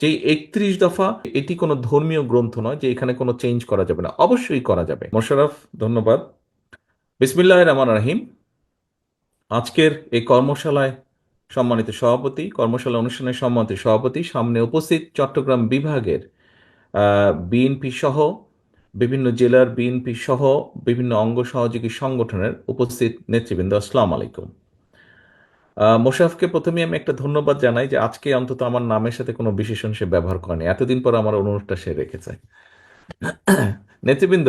যে একত্রিশ দফা, এটি কোনো ধর্মীয় গ্রন্থ নয় যে এখানে কোনো চেঞ্জ করা যাবে না। অবশ্যই করা যাবে। মোশারফ ধন্যবাদ। বিসমিল্লাহ রহমান রাহিম। আজকের এই কর্মশালায় সম্মানিত সভাপতি, কর্মশালা অনুষ্ঠানের সম্মানিত সভাপতি, সামনে উপস্থিত চট্টগ্রাম বিভাগের বিএনপি সহ, বিভিন্ন জেলার বিএনপি সহ, বিভিন্ন অঙ্গ সহযোগী সংগঠনের উপস্থিত নেতৃবৃন্দ। আসসালাম আলাইকুম। মোশাফকে প্রথমে আমি একটা ধন্যবাদ জানাই যে আজকে অন্তত আমার নামের সাথে কোনো বিশেষণ সে ব্যবহার করেনি। এতদিন পর আমার অনুরোধটা সে রেখেছে। নেতৃবৃন্দ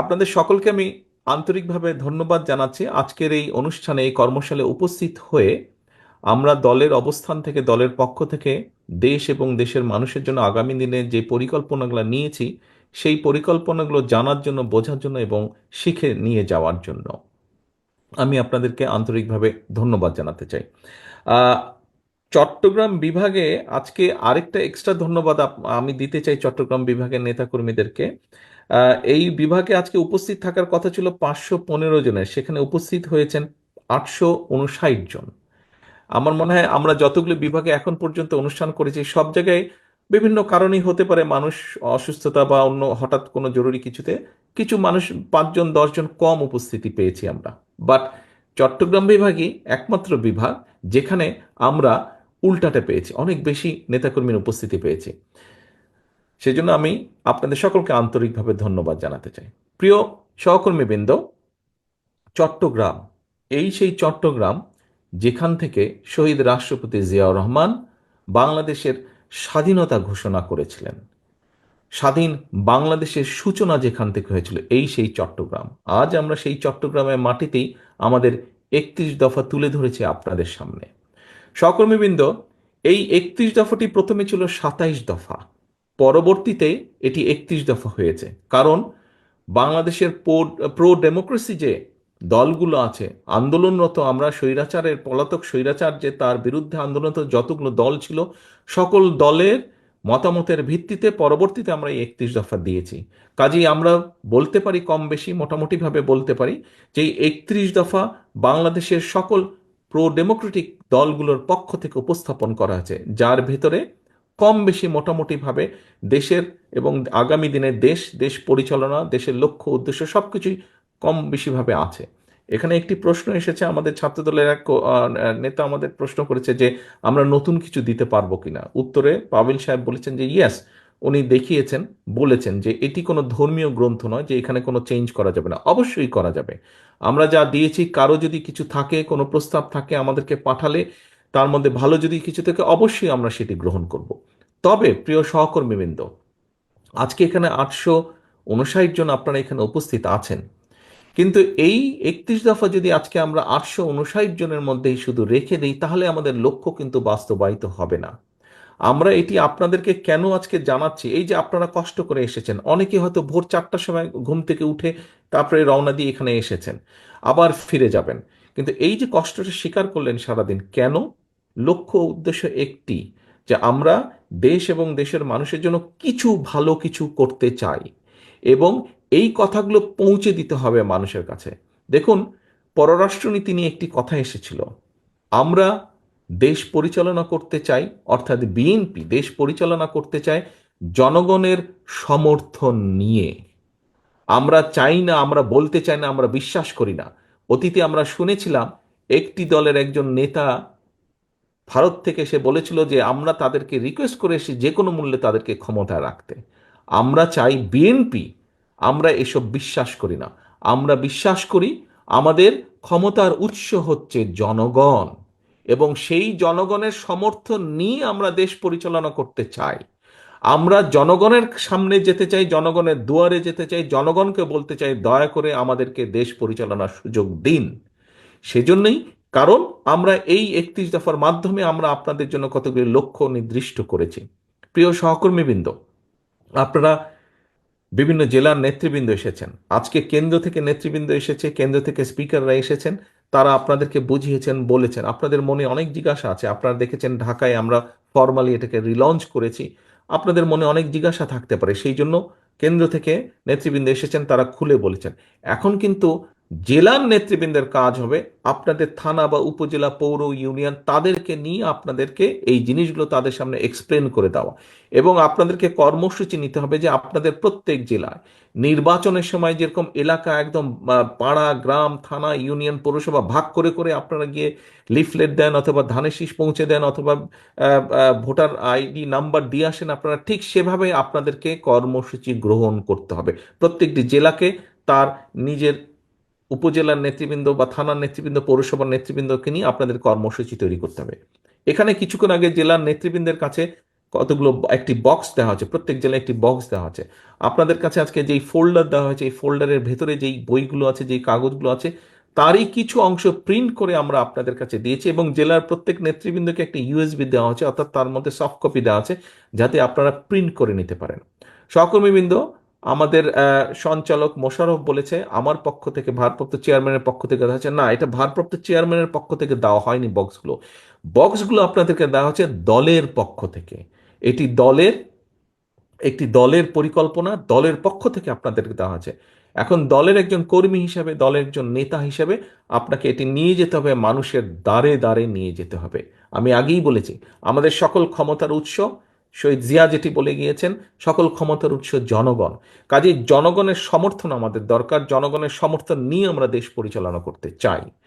আপনাদের সকলকে আমি আন্তরিকভাবে ধন্যবাদ জানাচ্ছি। আজকের এই অনুষ্ঠানে, এই কর্মশালে উপস্থিত হয়ে আমরা দলের অবস্থান থেকে, দলের পক্ষ থেকে দেশ এবং দেশের মানুষের জন্য আগামী দিনে যে পরিকল্পনাগুলো নিয়েছি, সেই পরিকল্পনাগুলো জানার জন্য, বোঝার জন্য এবং শিখে নিয়ে যাওয়ার জন্য। আমি আপনাদেরকে আন্তরিকভাবে ধন্যবাদ জানাতে চাই। চট্টগ্রাম বিভাগে আজকে আরেকটা এক্সট্রা ধন্যবাদ আমি দিতে চাই চট্টগ্রাম বিভাগের নেতাকর্মীদেরকে। এই বিভাগে আজকে উপস্থিত থাকার কথা ছিল পাঁচশো পনেরো জনের, সেখানে উপস্থিত হয়েছেন আটশো উনষাট জন। আমার মনে হয় আমরা যতগুলো বিভাগে এখন পর্যন্ত অনুষ্ঠান করেছি, সব জায়গায় বিভিন্ন কারণেই হতে পারে মানুষ অসুস্থতা বা অন্য হঠাৎ কোনো জরুরি কিছুতে কিছু মানুষ পাঁচজন, দশজন কম উপস্থিতি পেয়েছি আমরা। বাট চট্টগ্রাম বিভাগই একমাত্র বিভাগ যেখানে আমরা উল্টাটা পেয়েছি অনেক বেশি নেতাকর্মীর উপস্থিতি পেয়েছি সেই জন্য আমি আপনাদের সকলকে আন্তরিকভাবে ধন্যবাদ জানাতে চাই প্রিয় সহকর্মীবৃন্দ চট্টগ্রাম এই সেই চট্টগ্রাম যেখান থেকে শহীদ রাষ্ট্রপতি জিয়াউর রহমান বাংলাদেশের স্বাধীনতা ঘোষণা করেছিলেন স্বাধীন বাংলাদেশের সূচনা যেখান থেকে হয়েছিল, এই সেই চট্টগ্রাম। আজ আমরা সেই চট্টগ্রামের মাটিতেই আমাদের একত্রিশ দফা তুলে ধরেছি আপনাদের সামনে। সহকর্মীবৃন্দ, এই একত্রিশ দফাটি প্রথমে ছিল সাতাইশ দফা। পরবর্তীতে এটি একত্রিশ দফা হয়েছে। কারণ বাংলাদেশের প্রো ডেমোক্রেসি যে দলগুলো আছে, আন্দোলনরত আমরা স্বৈরাচারের, পলাতক স্বৈরাচার যে তার বিরুদ্ধে আন্দোলনরত যতগুলো দল ছিল, সকল দলের মতামতের ভিত্তিতে পরবর্তীতে আমরা এই একত্রিশ দফা দিয়েছি। কাজেই আমরা বলতে পারি কম বেশি, মোটামুটিভাবে বলতে পারি যে এই একত্রিশ দফা বাংলাদেশের সকল প্রো ডেমোক্রেটিক দলগুলোর পক্ষ থেকে উপস্থাপন করা হয়েছে, যার ভেতরে কম বেশি মোটামুটিভাবে দেশের এবং আগামী দিনে দেশ দেশ পরিচালনা, দেশের লক্ষ্য, উদ্দেশ্য সব কিছুই কম বেশিভাবে আছে। এখানে একটি প্রশ্ন এসেছে, আমাদের ছাত্রদলের এক নেতা আমাদের প্রশ্ন করেছে যে, আমরা নতুন কিছু দিতে পারব কিনা? উত্তরে পাবিল সাহেব বলেছেন যে, ইয়াস। উনি দেখিয়েছেন, বলেছেন যে, এটি কোনো ধর্মীয় গ্রন্থ নয় যে, এখানে কোনো চেঞ্জ করা যাবে না। অবশ্যই করা যাবে। আমরা যা দিয়েছি, কারও যদি কিছু থাকে, কোনো প্রস্তাব থাকে আমাদেরকে পাঠালে, তার মধ্যে ভালো যদি কিছু থাকে, অবশ্যই আমরা সেটি গ্রহণ করব। তবে, প্রিয় সহকর্মীবৃন্দ, আজকে এখানে আটশো উনষাট জন আপনারা এখানে উপস্থিত আছেন। কিন্তু এই একত্রিশ দফা যদি আজকে আমরা আটশো উনষাট জনের মধ্যেই শুধু রেখে দিই, তাহলে আমাদের লক্ষ্য কিন্তু বাস্তবায়িত হবে না। আমরা এটি আপনাদেরকে কেন আজকে জানাচ্ছি, এই যে আপনারা কষ্ট করে এসেছেন, অনেকে হয়তো ভোর চারটার সময় ঘুম থেকে উঠে তারপরে রওনা দিয়ে এখানে এসেছেন, আবার ফিরে যাবেন। কিন্তু এই যে কষ্টটা স্বীকার করলেন সারাদিন, কেন? লক্ষ্য উদ্দেশ্য একটি, যে আমরা দেশ এবং দেশের মানুষের জন্য কিছু ভালো কিছু করতে চাই এবং এই কথাগুলো পৌঁছে দিতে হবে মানুষের কাছে। দেখুন, পররাষ্ট্রনীতি নিয়ে একটি কথা এসেছিল। আমরা দেশ পরিচালনা করতে চাই, অর্থাৎ বিএনপি দেশ পরিচালনা করতে চায় জনগণের সমর্থন নিয়ে। আমরা চাই না, আমরা বলতে চাই না, আমরা বিশ্বাস করি না। অতীতে আমরা শুনেছিলাম, একটি দলের একজন নেতা ভারত থেকে সে বলেছিল যে, আমরা তাদেরকে রিকোয়েস্ট করে এসে যে কোনো মূল্যে তাদেরকে ক্ষমতায় রাখতে। আমরা চাই বিএনপি আমরা এসব বিশ্বাস করি না। আমরা বিশ্বাস করি আমাদের ক্ষমতার উৎস হচ্ছে জনগণ এবং সেই জনগণের সমর্থন নিয়ে আমরা দেশ পরিচালনা করতে চাই। আমরা জনগণের সামনে যেতে চাই, জনগণের দুয়ারে যেতে চাই, জনগণকে বলতে চাই, দয়া করে আমাদেরকে দেশ পরিচালনার সুযোগ দিন। সেজন্যই, কারণ আমরা এই একত্রিশ দফার মাধ্যমে আমরা আপনাদের জন্য কতগুলি লক্ষ্য নির্দিষ্ট করেছি। প্রিয় সহকর্মীবৃন্দ, আপনারা বিভিন্ন জেলার নেতৃবৃন্দ এসেছেন। আজকে কেন্দ্র থেকে নেতৃবৃন্দ এসেছে, কেন্দ্র থেকে স্পিকাররা এসেছেন, তারা আপনাদেরকে বুঝিয়েছেন, বলেছেন। আপনাদের মনে অনেক জিজ্ঞাসা আছে। আপনারা দেখেছেন ঢাকায় আমরা ফর্মালি এটাকে রিলঞ্চ করেছি। আপনাদের মনে অনেক জিজ্ঞাসা থাকতে পারে। সেই জন্য কেন্দ্র থেকে নেতৃবৃন্দ এসেছেন, তারা খুলে বলেছেন। এখন কিন্তু জেলার নেতৃবৃন্দের কাজ হবে আপনাদের থানা বা উপজেলা পৌর ইউনিয়ন তাদেরকে নিয়ে আপনাদেরকে এই জিনিসগুলো তাদের সামনে এক্সপ্লেন করে দেওয়া। এবং আপনাদেরকে কর্মসূচি নিতে হবে যে আপনাদের প্রত্যেক জেলায় নির্বাচনের সময় যেরকম এলাকা একদম পাড়া, গ্রাম, থানা, ইউনিয়ন, পৌরসভা ভাগ করে করে আপনারা গিয়ে লিফলেট দেন অথবা ধানের শীষ পৌঁছে দেন অথবা ভোটার আইডি নাম্বার দিয়ে আসেন, আপনারা ঠিক সেভাবে আপনাদেরকে কর্মসূচি গ্রহণ করতে হবে। প্রত্যেকটি জেলাকে তার নিজের উপজেলার নেতৃবৃন্দ বা থানার নেতৃবৃন্দ, পৌরসভার নেতৃবৃন্দকে নিয়ে আপনাদের কর্মসূচি তৈরি করতে হবে। এখানে কিছুক্ষণ আগে জেলার নেতৃবৃন্দের কাছে কতগুলো একটি বক্স দেওয়া হয়েছে প্রত্যেক জেলায় একটি বক্স দেওয়া হয়েছে আপনাদের কাছে আজকে যেই ফোল্ডার দেওয়া হয়েছে, এই ফোল্ডারের ভেতরে যেই বইগুলো আছে, যেই কাগজগুলো আছে, তারই কিছু অংশ প্রিন্ট করে আমরা আপনাদের কাছে দিয়েছি এবং জেলার প্রত্যেক নেতৃবৃন্দকে একটা ইউএসবি দেওয়া হয়েছে, অর্থাৎ তার মধ্যে সফট কপি দেওয়া আছে, যাতে আপনারা প্রিন্ট করে নিতে পারেন। সহকর্মীবৃন্দ আমাদের সঞ্চালক মোশাররফ বলেছে, আমার পক্ষ থেকে ভারপ্রাপ্ত চেয়ারম্যানের পক্ষ থেকে দেওয়া হচ্ছে না, এটা ভারপ্রাপ্ত চেয়ারম্যানের পক্ষ থেকে দেওয়া হয়নি বক্সগুলো। বক্সগুলো আপনাদেরকে দেওয়া হচ্ছে দলের পক্ষ থেকে। এটি দলের, একটি দলের পরিকল্পনা, দলের পক্ষ থেকে আপনাদেরকে দেওয়া হচ্ছে এখন দলের একজন কর্মী হিসাবে, দলের একজন নেতা হিসাবে আপনাকে এটি নিয়ে যেতে হবে, মানুষের দ্বারে দ্বারে নিয়ে যেতে হবে। আমি আগেই বলেছি, আমাদের সকল ক্ষমতার উৎস শহীদ জিয়া যেটি বলে গিয়েছেন, সকল ক্ষমতার উৎস জনগণ। কাজে জনগণের সমর্থন আমাদের দরকার, জনগণের সমর্থন নিয়ে আমরা দেশ পরিচালনা করতে চাই।